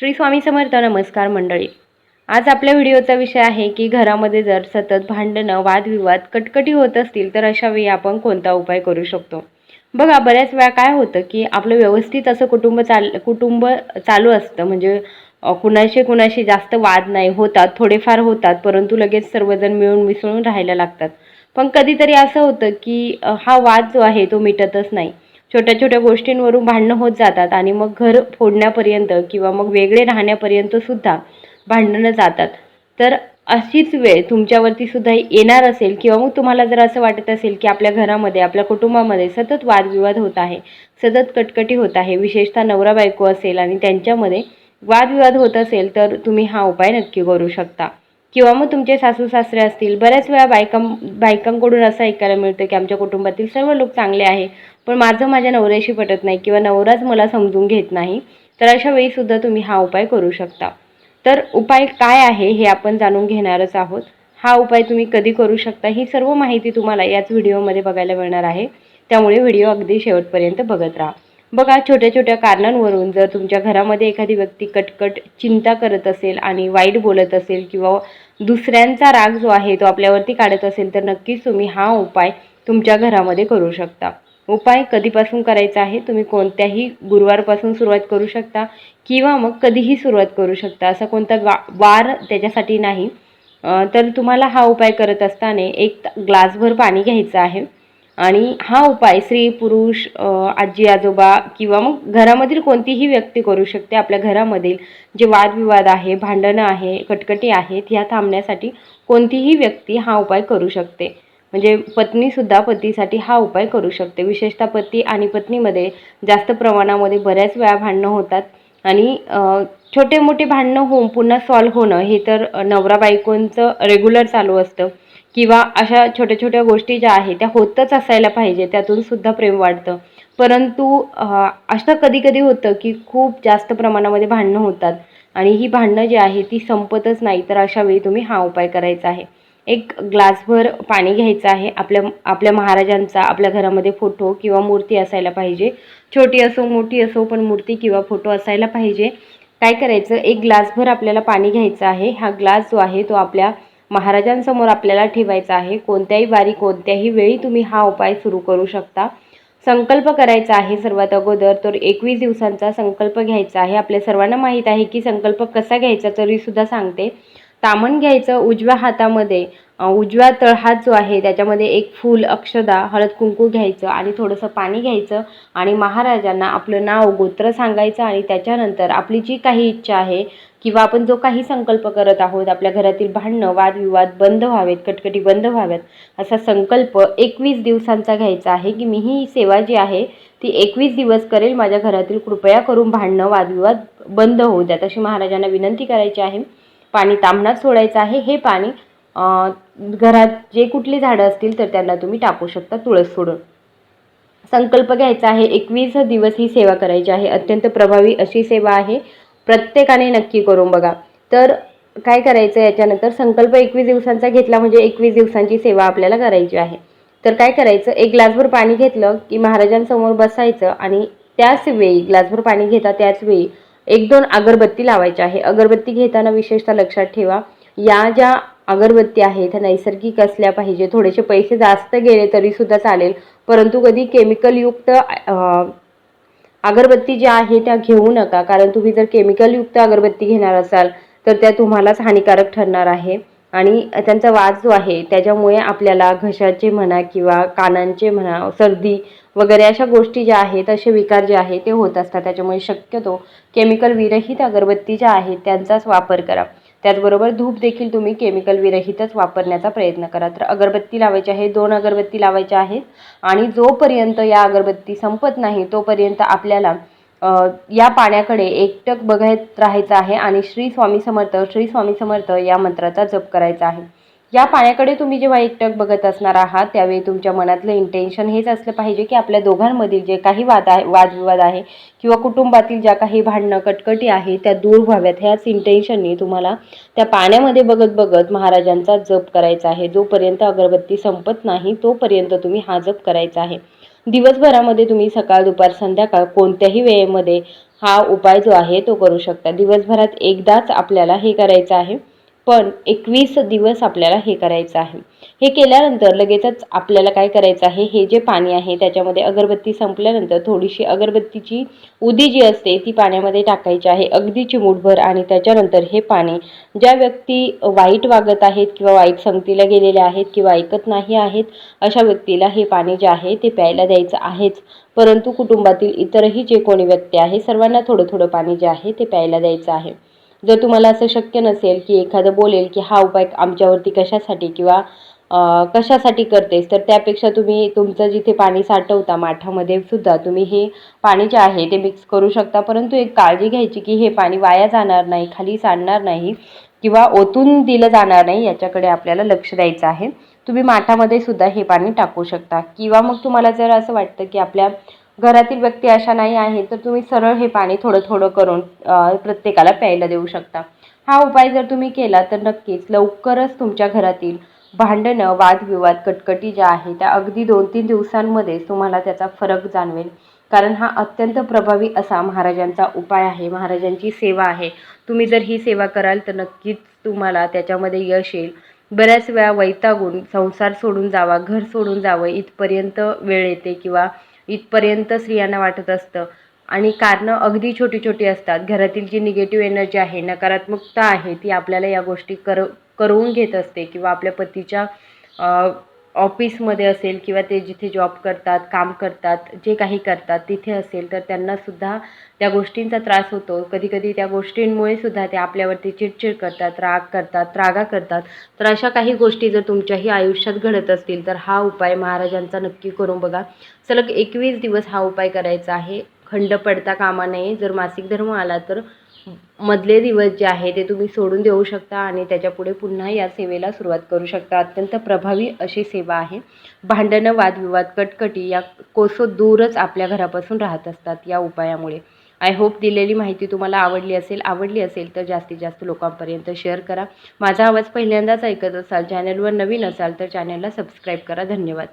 श्री स्वामी समर्थ नमस्कार मंडळी. आज आपल्या व्हिडिओचा विषय आहे की घरामध्ये जर सतत भांडणं वादविवाद कटकटी होत असतील तर अशा वेळी आपण कोणता उपाय करू शकतो? बघा बऱ्याच वेळा काय होतं की आपलं व्यवस्थित असं कुटुंब चाल कुटुंब चालू असतं. म्हणजे कुणाशी कुणाशी जास्त वाद नाही होतात थोडेफार होतात परंतु लगेच सर्वजण मिळून मिसळून राहायला लागतात. पण कधीतरी असं होतं की हा वाद जो आहे तो मिटतच नाही. छोट्या छोट्या गोष्टींवरून भांडणं होत जातात आणि मग घर फोडण्यापर्यंत किंवा मग वेगळे राहण्यापर्यंत सुद्धा भांडणं जातात. तर अशीच वेळ तुमच्यावरती सुद्धा येणार असेल किंवा मग तुम्हाला जर असं वाटत असेल की आपल्या घरामध्ये आपल्या कुटुंबामध्ये सतत वादविवाद होत आहे सतत कटकटी होत आहे विशेषतः नवरा बायको असेल आणि त्यांच्यामध्ये वादविवाद होत असेल तर तुम्ही हा उपाय नक्की करू शकता. किंवा मग तुमचे सासू सासरे असतील बऱ्याच वेळा बायकां बायकांकडून असं ऐकायला मिळतं की आमच्या कुटुंबातील सर्व लोक चांगले आहे पण माझं माझ्या नवऱ्याशी पटत नाही किंवा नवराच मला समजून घेत नाही तर अशा वेळीसुद्धा तुम्ही हा उपाय करू शकता. तर उपाय काय आहे हे आपण जाणून घेणारच आहोत. हा उपाय तुम्ही कधी करू शकता ही सर्व माहिती तुम्हाला याच व्हिडिओमध्ये बघायला मिळणार आहे. त्यामुळे व्हिडिओ अगदी शेवटपर्यंत बघत राहा. बघा छोट्या छोट्या कारणांवरून जर तुमच्या घरामध्ये एखादी व्यक्ती कटकट चिंता करत असेल आणि वाईट बोलत असेल किंवा दुसऱ्यांचा राग जो आहे तो आपल्यावरती काढत असेल तर नक्कीच तुम्ही हा उपाय तुमच्या घरामध्ये करू शकता. उपाय कधीपासून करायचा आहे? तुम्ही कोणत्याही गुरुवारपासून सुरुवात करू शकता किंवा मग कधीही सुरुवात करू शकता. असा कोणता वा वार त्याच्यासाठी नाही. तर तुम्हाला हा उपाय करत असताना एक ग्लासभर पाणी घ्यायचं आहे. आणि हा उपाय स्त्री पुरुष आजी आजोबा किंवा मग घरामधील कोणतीही व्यक्ती करू शकते. आपल्या घरामधील जे वादविवाद आहे भांडणं आहे कटकटी आहेत ह्या थांबण्यासाठी कोणतीही व्यक्ती हा उपाय करू शकते. म्हणजे पत्नीसुद्धा पतीसाठी हा उपाय करू शकते. विशेषतः पती आणि पत्नीमध्ये जास्त प्रमाणामध्ये बऱ्याच वेळा भांडणं होतात. आणि छोटे मोठे भांडणं होऊन पुन्हा सॉल्व्ह होणं हे तर नवरा बायकोंचं रेग्युलर चालू असतं. किंवा अशा छोट्या छोट्या गोष्टी ज्या आहेत त्या होतच असायला पाहिजे त्यातून सुद्धा प्रेम वाढतं. परंतु असं कधी कधी होतं की खूप जास्त प्रमाणामध्ये भांडणं होतात. आणि ही भांडणं जी आहे ती संपतच नाही तर अशा वेळी तुम्ही हा उपाय करायचा आहे. एक ग्लासभर पाणी घ्यायचं आहे. आपल्या आपल्या महाराजांचा आपल्या घरामध्ये फोटो किंवा मूर्ती असायला पाहिजे. छोटी असो मोठी असो पण मूर्ती किंवा फोटो असायला पाहिजे. काय करायचं? एक ग्लासभर आपल्याला पाणी घ्यायचं आहे. हा ग्लास जो आहे तो आपल्या महाराजांसमोर आपल्याला ठेवायचा आहे. कोणत्याही वारी कोणत्याही वेळी तुम्ही हा उपाय सुरू करू शकता. संकल्प करायचा आहे सर्वात अगोदर. तर एकवीस दिवसांचा संकल्प घ्यायचा आहे. आपल्या सर्वांना माहीत आहे की संकल्प कसा घ्यायचा तरीसुद्धा सांगते. तामण घ्यायचं उजव्या हातामध्ये. अ, उजव्या तळहात जो आहे त्याच्यामध्ये एक फूल अक्षदा हळद कुंकू घ्यायचं आणि थोडंसं पाणी घ्यायचं आणि महाराजांना आपलं नाव गोत्र सांगायचं आणि त्याच्यानंतर आपली जी काही इच्छा आहे किंवा आपण जो काही संकल्प करत आहोत आपल्या घरातील भांडणं वादविवाद बंद व्हावेत कटकटी बंद व्हाव्यात असा संकल्प एकवीस दिवसांचा घ्यायचा आहे की मी ही सेवा जी आहे ती एकवीस दिवस करेल. माझ्या घरातील कृपया करून भांडणं वादविवाद बंद होऊ द्यात अशी महाराजांना विनंती करायची आहे. पाणी तांबणात सोडायचं आहे. हे पाणी घरात जे कुठली झाडं असतील तर त्यांना तुम्ही टाकू शकता तुळस सोडून. संकल्प घ्यायचा आहे एकवीस दिवस ही सेवा करायची आहे. अत्यंत प्रभावी अशी सेवा आहे. प्रत्येकाने नक्की करून बघा. तर काय करायचं याच्यानंतर संकल्प एकवीस दिवसांचा घेतला म्हणजे एकवीस दिवसांची सेवा आपल्याला करायची आहे. तर काय करायचं एक ग्लासभर पाणी घेतलं की महाराजांसमोर बसायचं आणि त्याच वेळी ग्लासभर पाणी घेता त्याच वेळी एक दोन अगरबत्ती लावायच्या आहे. अगरबत्ती घेताना विशेषतः लक्षात ठेवा या ज्या अगरबत्ती आहेत त्या नैसर्गिक असल्या पाहिजे थोडेसे पैसे जास्त गेले तरीसुद्धा चालेल. परंतु कधी केमिकलयुक्त अगरबत्ती ज्या आहे त्या घेऊ नका. कारण तुम्ही जर केमिकलयुक्त अगरबत्ती घेणार असाल तर त्या तुम्हालाच हानिकारक ठरणार आहे. आणि त्यांचा वास जो आहे त्याच्यामुळे आपल्याला घशाचे म्हणा किंवा कानांचे म्हणा सर्दी वगैरे अशा गोष्टी ज्या आहेत असे विकार जे आहे ते होत असतात. त्याच्यामुळे शक्यतो केमिकल विरहित अगरबत्ती ज्या आहेत त्यांचाच वापर करा. त्याचबरोबर धूप देखील तुम्ही केमिकल विरहितच वापरण्याचा प्रयत्न करा. तर अगरबत्ती लावायची आहे दोन अगरबत्ती लावायच्या आहेत आणि जोपर्यंत या अगरबत्ती संपत नाही तोपर्यंत आपल्याला या पाण्याकडे एकटक बघत राहायचं आहे आणि श्री स्वामी समर्थ श्री स्वामी समर्थ या मंत्राचा जप करायचा आहे. या पाण्याकडे तुम्ही जेव्हा एकटक बघत असणार आहात त्यावेळी तुमच्या मनातलं इंटेन्शन हेच असलं पाहिजे की आपल्या दोघांमधील जे काही वाद आहे वादविवाद आहे किंवा कुटुंबातील ज्या काही भांडणं कटकटी आहे त्या दूर व्हाव्यात. ह्याच इंटेन्शनने तुम्हाला त्या पाण्यामध्ये बघत बघत महाराजांचा जप करायचा आहे. जोपर्यंत अगरबत्ती संपत नाही तोपर्यंत तुम्ही हा जप करायचा आहे. दिवसभरामध्ये तुम्ही सकाळ दुपार संध्याकाळ कोणत्याही वेळेमध्ये हा उपाय जो आहे तो करू शकता. दिवसभरात एकदाच आपल्याला हे करायचं आहे. पण एकवीस दिवस आपल्याला हे करायचं आहे. हे केल्यानंतर लगेचच आपल्याला काय करायचं आहे? हे जे पाणी आहे त्याच्यामध्ये अगरबत्ती संपल्यानंतर थोडीशी अगरबत्तीची उदी जी असते ती पाण्यामध्ये टाकायची आहे. अगदी चिमूटभर आणि त्याच्यानंतर हे पाणी ज्या व्यक्ती वाईट वागत आहेत किंवा वाईट संगतीला गेलेल्या आहेत किंवा ऐकत नाही आहेत अशा व्यक्तीला हे पाणी जे आहे ते प्यायला द्यायचं आहेच. परंतु कुटुंबातील इतरही जे कोणी व्यक्ती आहे सर्वांना थोडं थोडं पाणी जे आहे ते प्यायला द्यायचं आहे. जर तुम्हाला असं शक्य नसेल की एखादं बोलेल की हा उपाय आमच्यावरती कशासाठी किंवा कशासाठी करतेस तर त्यापेक्षा तुम्ही तुमचं जिथे पाणी साठवता माठामध्ये सुद्धा तुम्ही हे पाणी जे आहे ते मिक्स करू शकता. परंतु एक काळजी घ्यायची की हे पाणी वाया जाणार नाही खाली सांडणार नाही किंवा ओतून दिलं जाणार नाही याच्याकडे आपल्याला लक्ष द्यायचं आहे. तुम्ही माठामध्ये सुद्धा हे पाणी टाकू शकता. किंवा मग तुम्हाला जर असं वाटतं की आपल्या घरातील व्यक्ती अशा नाही आहेत तर तुम्ही सरळ हे पाणी थोडं थोडं करून प्रत्येकाला प्यायला देऊ शकता. हा उपाय जर तुम्ही केला तर नक्कीच लवकरच तुमच्या घरातील भांडणं वादविवाद कटकटी ज्या आहेत त्या अगदी दोन तीन दिवसांमध्येच तुम्हाला त्याचा फरक जाणवेल. कारण हा अत्यंत प्रभावी असा महाराजांचा उपाय आहे महाराजांची सेवा आहे. तुम्ही जर ही सेवा कराल तर नक्कीच तुम्हाला त्याच्यामध्ये यश येईल. बऱ्याच वेळा वैतागून संसार सोडून जावा घर सोडून जावं इथपर्यंत वेळ येते किंवा इथपर्यंत स्त्रियांना वाटत असतं. आणि कारणं अगदी छोटी छोटी असतात. घरातील जी निगेटिव्ह एनर्जी आहे नकारात्मकता आहे ती आपल्याला या गोष्टी कर करवून घेत असते किंवा आपल्या पतीच्या ऑफिसमध्ये असेल किंवा ते जिथे जॉब करतात काम करतात जे काही करतात तिथे असेल तर त्यांनासुद्धा त्या गोष्टींचा त्रास होतो. कधीकधी त्या गोष्टींमुळे सुद्धा ते आपल्यावरती चिडचिड करतात राग करतात रागा करतात. तर अशा काही गोष्टी जर तुमच्याही आयुष्यात घडत असतील तर हा उपाय महाराजांचा नक्की करून बघा. सलग एकवीस दिवस हा उपाय करायचा आहे. खंड पडता कामा नये. जर मासिक धर्म आला तर मधले दिवस जे आहे ते तुम्ही सोडून देऊ शकता आणि त्याच्यापुढे पुन्हा या सेवेला सुरुवात करू शकता. अत्यंत प्रभावी अशी सेवा आहे. भांडणं वादविवाद कटकटी या कोसो दूरच आपल्या घरापासून राहत असतात या उपायामुळे. आय होप दिलेली माहिती तुम्हाला आवडली असेल आवडली असेल तर जास्तीत जास्त लोकांपर्यंत शेअर करा. माझा आवाज पहिल्यांदाच ऐकत असाल चॅनलवर नवीन असाल तर चॅनलला सबस्क्राईब करा. धन्यवाद.